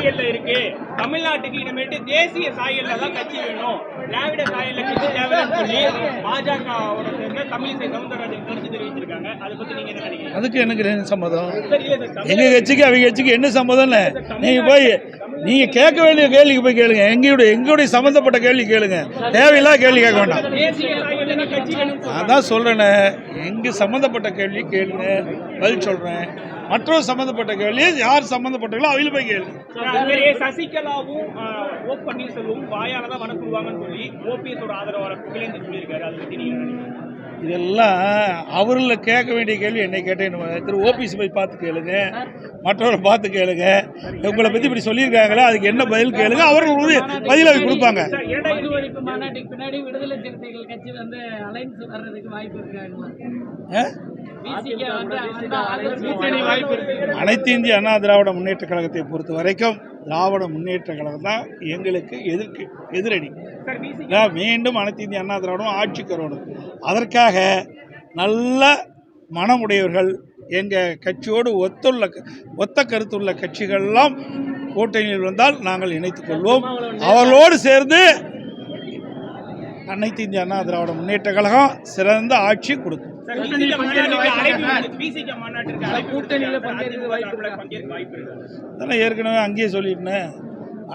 சாயல்ல இருக்கு. தமிழ்நாட்டுக்கு இனிமேட்டு தேசிய சாயல்ல தான் கட்சி வேணும். திராவிட சாயல்ல கட்சி தேவைன்னு சொல்லி பாஜகவோட சேர்ந்த தமிழிசை சவுந்தரராஜன் கருத்து தெரிவிச்சிருக்காங்க. அதை பத்தி நீங்க என்ன நினைக்கிறீங்க? அதுக்கு எனக்கு என்ன சம்மதம்? எங்க கட்சிக்கு அவங்க கட்சிக்கு என்ன சம்மதம்னு நீங்க போய் நீங்க கேட்க வேண்டிய கேள்விக்கு போய் கேளுங்க. எங்களுடைய எங்களுடைய சம்பந்தப்பட்ட கேள்வி கேளுங்க. தேவையில்லாத கேள்வி கேட்க வேண்டாம். அதான் சொல்றேனே. எங்க சம்பந்தப்பட்ட கேள்வி கேளுங்க. பதில் சொல்றேன். மற்றொரு சம்பந்தப்பட்ட கேள்வி யார் சம்பந்தப்பட்டாங்களோ அவங்கள போய் கேள்வி சசிகலாவும் ஆஹ், ஓ பன்னீர்செல்வமும் வாயால தான் சொல்லி ஓபிஎஸ் ஆதரவாளர் புகழேந்தி சொல்லியிருக்காரு அது பத்தி நீங்க இதெல்லாம் அவரில் கேட்க வேண்டிய கேள்வி என்னை கேட்டேன். திரு ஓபிஎஸ் போய் பார்த்து கேளுங்க. மற்றவரை பார்த்து கேளுங்க. உங்களை பற்றி இப்படி சொல்லியிருக்காங்களே அதுக்கு என்ன பதில் கேளுங்க. அவர்கள் உறுதி பதில் அவங்க கொடுப்பாங்க. அனைத்து இந்திய அண்ணா திராவிட முன்னேற்ற கழகத்தை பொறுத்த வரைக்கும் திராவிட முன்னேற்ற கழகம் தான் எங்களுக்கு எதிர்க்கு எதிரணி. மீண்டும் அனைத்து இந்திய அண்ணா திராவிடம் ஆட்சிக்கு வரணும் அதற்காக நல்ல மனமுடையவர்கள் எங்கள் கட்சியோடு ஒத்துள்ள ஒத்த கருத்துள்ள கட்சிகளெல்லாம் கூட்டணியில் வந்தால் நாங்கள் இணைத்துக் கொள்வோம். அவர்களோடு சேர்ந்து அனைத்து இந்திய அண்ணா திராவிட முன்னேற்ற கழகம் சிறந்த ஆட்சி கொடுக்கும். அதெல்லாம் ஏற்கனவே அங்கேயே சொல்லிட்டேன்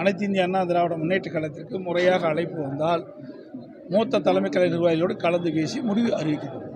அனைத்து இந்திய அண்ணா திராவிட முன்னேற்ற கழகத்திற்கு முறையாக அழைப்பு வந்தால் மூத்த தலைமை கலை நிர்வாகிகளோடு கலந்து பேசி முடிவு அறிவிக்கப்படும்.